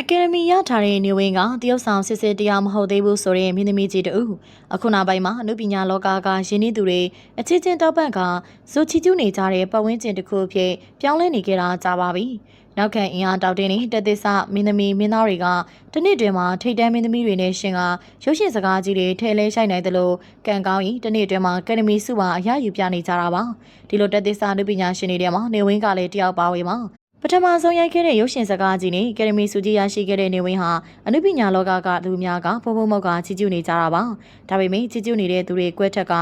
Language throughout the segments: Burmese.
အကယ်ဒမီရထားတဲ့နေဝင်ကတရုတ်ဆောင်စစ်စစ်တရားမဟုတ်သေးဘူးဆိုတဲ့မြင်းသမီးကြီးတူအခုနောက်ပိုင်းမှာအနုပညာလောကကယင်းနှီးသူတွေအချင်းချင်းတောက်ပန့်ကဇိုချီကျူးနေကြတဲ့ပတ်ဝန်းကျင်တစ်ခုအဖြစ်ပြောင်းလဲနေကြတာကြာပါပြီနောက်ခံအင်အားတောက်တင်းနေတက်သစ္စမင်းသမီးမင်းသားတွေကတနေ့တွင်မှာထိတ်တန်းမင်းသမီးတွေနဲ့ရှင်ကရုပ်ရှင်စကားကြီးတွေထဲလဲရှိုက်နိုင်တယ်လို့ကံကောင်းရင်တနေ့တွင်မှာအကယ်ဒမီစုပါအရယူပြနေကြတာပါဒီလိုတက်သစ္စအနုပညာရှင်တွေထဲမှာနေဝင်းကလည်းတယောက်ပါဝင်ပါ ပထမဆုံးရိုက်ခဲ့တဲ့ရုပ်ရှင်စကားကြီးနဲ့ကယ်ဒမီစုကြီးရရှိခဲ့တဲ့နေဝင်းဟာအနုပညာလောကကလူများကဖုံဖုံမောက်ကချီကျူးနေကြတာပါ။ဒါပေမဲ့ချီကျူးနေတဲ့သူတွေကွဲထက်က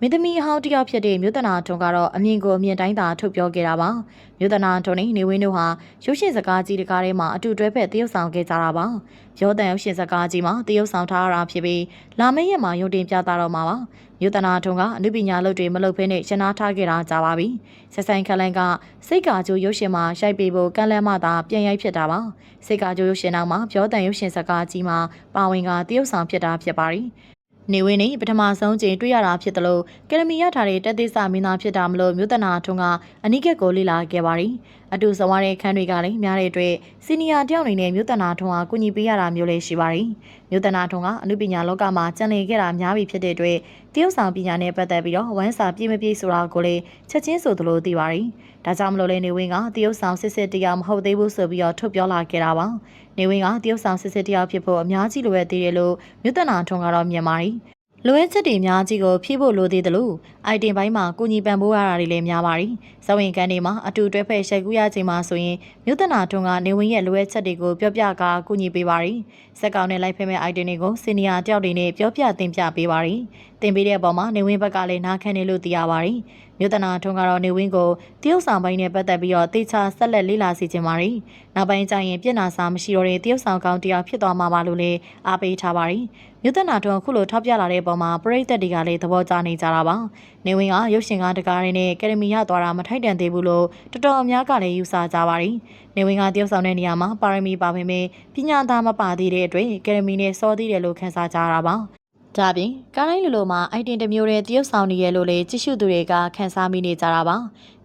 မင်းသမီးအဟောင်းတစ်ယောက်ဖြစ်တဲ့မြို့တနာထွန်းကတော့အမြင်ကိုအမြင်တိုင်းသာထုတ်ပြောခဲ့တာပါ။မြို့တနာထွန်းနဲ့နေဝင်းတို့ဟာရုပ်ရှင်စကားကြီးတကားထဲမှာအတူတွဲဖက်တရုပ်ဆောင်ခဲ့ကြတာပါ။ရောတန်ရုပ်ရှင်စကားကြီးမှာတရုပ်ဆောင်ထားရတာဖြစ်ပြီးလာမယ့်ရက်မှာရုံတင်ပြသတော့မှာပါ။ မြို့တနာထွန်းကအနုပညာလုပ်တွေမလုပ်ဖဲနဲ့ရှင်းနာထားခဲ့တာကြာပါပြီ။ဆက်ဆိုင်ခလန်ကစိတ်ကာကျိုးရုပ်ရှင်မှာရိုက်ပေးဖို့ကန့်လန့်မှသာပြန်ရိုက်ဖြစ်တာပါ။စိတ်ကာကျိုးရုပ်ရှင်နောက်မှာပြောတန်ရုပ်ရှင်စကားကြီးမှာပါဝင်ကတရုပ်ဆောင်ဖြစ်တာဖြစ်ပါတယ်။ နေဝင်းနေပထမဆုံးချိန်တွေ့ရတာဖြစ်တယ်လို့ကယ်ဒမီရထားတဲ့တက်သေးစာမင်းသားဖြစ်တာမလို့မြို့တနာထွန်းကအနိကက်ကိုလေ့လာခဲ့ပါတယ်။အတူဆောင်ရတဲ့ခန်းတွေကလည်းများတဲ့အတွက်စီနီယာတယောက်အနေနဲ့မြို့တနာထွန်းကကူညီပေးရတာမျိုးလေးရှိပါတယ်။မြို့တနာထွန်းကအမှုပညာလောကမှာကျန်လည်ခဲ့တာများပြီဖြစ်တဲ့အတွက်တရုတ်ဆောင်ပညာနဲ့ပတ်သက်ပြီးတော့ဝမ်းစာပြည့်မပြည့်ဆိုတာကိုလည်းချက်ချင်းဆိုသလိုသိပါတယ်။ဒါကြောင့်မလို့လေနေဝင်းကတရုတ်ဆောင်စစ်စစ်တရားမဟုတ်သေးဘူးဆိုပြီးတော့ထုတ်ပြောလာခဲ့တာပါ။ နေဝင်းကတရုတ်ဆောင်စစ်စစ်တရားဖြစ်ဖို့အများကြီးလိုအပ်သေးတယ်လို့မြို့တနာထွန်းကတော့မြင်ပါတယ်။လိုအပ်ချက်တွေအများကြီးကိုဖြည့်ဖို့လိုသေးတယ်လို့အိုက်တင်ပိုင်းမှာကိုကြီးပံပိုးရတာတွေလည်းများပါတယ်။ဇဝင်ကန်တွေမှာအတူတွဲဖက်ရှိုက်ကူးရချိန်မှာဆိုရင်မြို့တနာထွန်းကနေဝင်းရဲ့လိုအပ်ချက်တွေကိုပြောပြကာကူညီပေးပါတယ်။စက်ကောင်နဲ့လိုက်ဖဲမဲ့အိုက်တင်တွေကိုစီနီယာတယောက်တွေနဲ့ပြောပြသင်ပြပေးပါတယ်။ သင်ပေးတဲ့အပေါ်မှာနေဝင်းဘက်ကလည်းနားခံနေလို့သိရပါတယ်။မြို့တနာထွန်းကတော့နေဝင်းကိုတရုတ်ဆောင်ပိုင်းနဲ့ပတ်သက်ပြီးတော့တေချာဆက်လက်လေ့လာစီခြင်းပါတယ်။နောက်ပိုင်းကျရင်ပြည်နာစာမရှိတော့တဲ့တရုတ်ဆောင်ကောင်တရားဖြစ်သွားမှာပါလို့လည်းအားပေးထားပါတယ်။မြို့သက်နာထွန်းအခုလိုထောက်ပြလာတဲ့ပုံမှာပရိသတ်တွေကလည်းသဘောကျနေကြတာပါ။နေဝင်ကရုပ်ရှင်ကားတကားရင်းနဲ့ကယ်ဒမီရသွားတာမထိုက်တန်သေးဘူးလို့တော်တော်များကလည်းယူဆကြပါတယ်။နေဝင်ကတယောက်ဆောင်တဲ့နေရာမှာပါရမီပါပေမဲ့ပညာသားမပါသေးတဲ့အတွက်ကယ်ဒမီနဲ့စောသေးတယ်လို့ခန်းစားကြတာပါ။ ဒါပြင်ကားတိုင်းလိုလိုမှာအိုက်တင်တစ်မျိုးတဲ့တရုတ်ဆောင်နေရလို့လေကြည့်ရှုသူတွေကခန်းစားမိနေကြတာပါ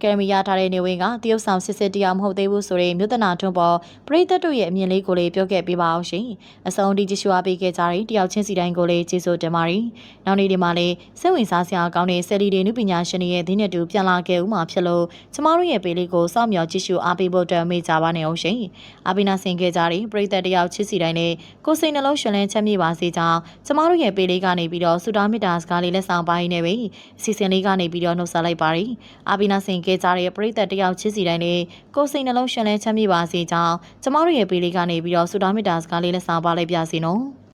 ကယ်မီရထားတဲ့နေဝင်ကတရုတ်ဆောင်စစ်စစ်တရားမဟုတ်သေးဘူးဆိုရင်မြို့တနာထွန်းပေါ်ပရိသတ်တို့ရဲ့အမြင်လေးကိုလေးပြောခဲ့ပေးပါအောင်ရှင်အဆုံးထိကြည့်ရှုအားပေးခဲ့ကြတဲ့တယောက်ချင်းစီတိုင်းကိုလေးကျေးဇူးတင်ပါတယ်နောက်နေ့ဒီမှာလေးစိတ်ဝင်စားစရာကောင်းတဲ့ဆယ်လီတွေနုပညာရှင်တွေရဲ့ဒင်းနဲ့တူပြန်လာခဲ့ဦးမှာဖြစ်လို့ကျမတို့ရဲ့ပေးလေးကိုစောင့်မျှော်ကြည့်ရှုအားပေးဖို့အတွက်မေ့ကြပါနဲ့အောင်ရှင်အပိနာဆင်ခဲ့ကြတဲ့ပရိသတ်တယောက်ချစ်စီတိုင်းနဲ့ကိုစိတ်နှလုံးရှင်လန်းချမ်းမြေ့ပါစေကြောင်းကျမတို့ရဲ့ပေးလေးကနေပြီးတော့ဆူတာမေတ္တာစကားလေးလက်ဆောင်ပိုင်းနေပြီအစီအစဉ်လေးကနေပြီးတော့နှုတ်ဆက်လိုက်ပါရီအာဘီနာဆင်ခဲ့ကြတဲ့ပရိသတ်တယောက်ချစ်စီတိုင်းနဲ့ကိုယ်စိတ်နှလုံးရှင်လန်းချမ်းမြေ့ပါစေကြောင်းကျမတို့ရဲ့ပေးလေးကနေပြီးတော့ဆူတာမေတ္တာစကားလေးလက်ဆောင်ပါလိုက်ပြစီနော်